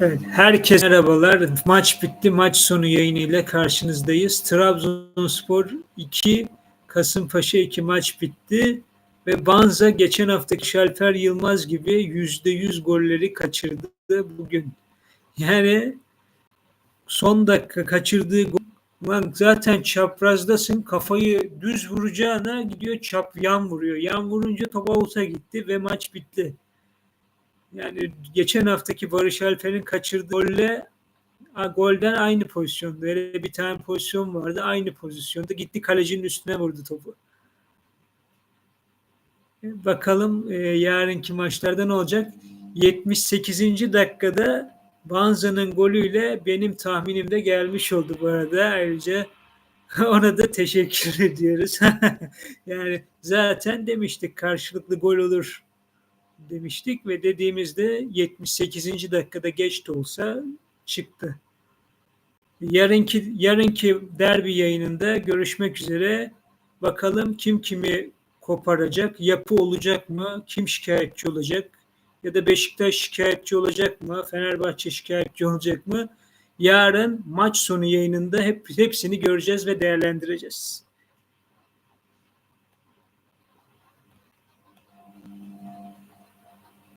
Evet, herkese merhabalar. Maç bitti. Maç sonu yayınıyla karşınızdayız. Trabzonspor 2, Kasımpaşa 2 maç bitti. Ve Banza geçen haftaki Şalper Yılmaz gibi %100 golleri kaçırdı bugün. Yani son dakika kaçırdığı gol Ulan zaten çaprazdasın kafayı düz vuracağına gidiyor çap yan vuruyor. Yan vurunca top avuta gitti ve maç bitti. Yani geçen haftaki Barış Alper'in kaçırdığı golle golden aynı pozisyonda. Öyle bir tane pozisyon vardı. Aynı pozisyonda. Gitti kalecinin üstüne vurdu topu. E, Bakalım e, yarınki maçlarda ne olacak? 78. dakikada Banza'nın golüyle benim tahminim de gelmiş oldu bu arada. Ayrıca ona da teşekkür ediyoruz. yani zaten demiştik karşılıklı gol olur demiştik ve dediğimizde 78. dakikada geç de olsa çıktı. Yarınki yarınki derbi yayınında görüşmek üzere. Bakalım kim kimi koparacak, yapı olacak mı, kim şikayetçi olacak ya da Beşiktaş şikayetçi olacak mı, Fenerbahçe şikayetçi olacak mı? Yarın maç sonu yayınında hep hepsini göreceğiz ve değerlendireceğiz.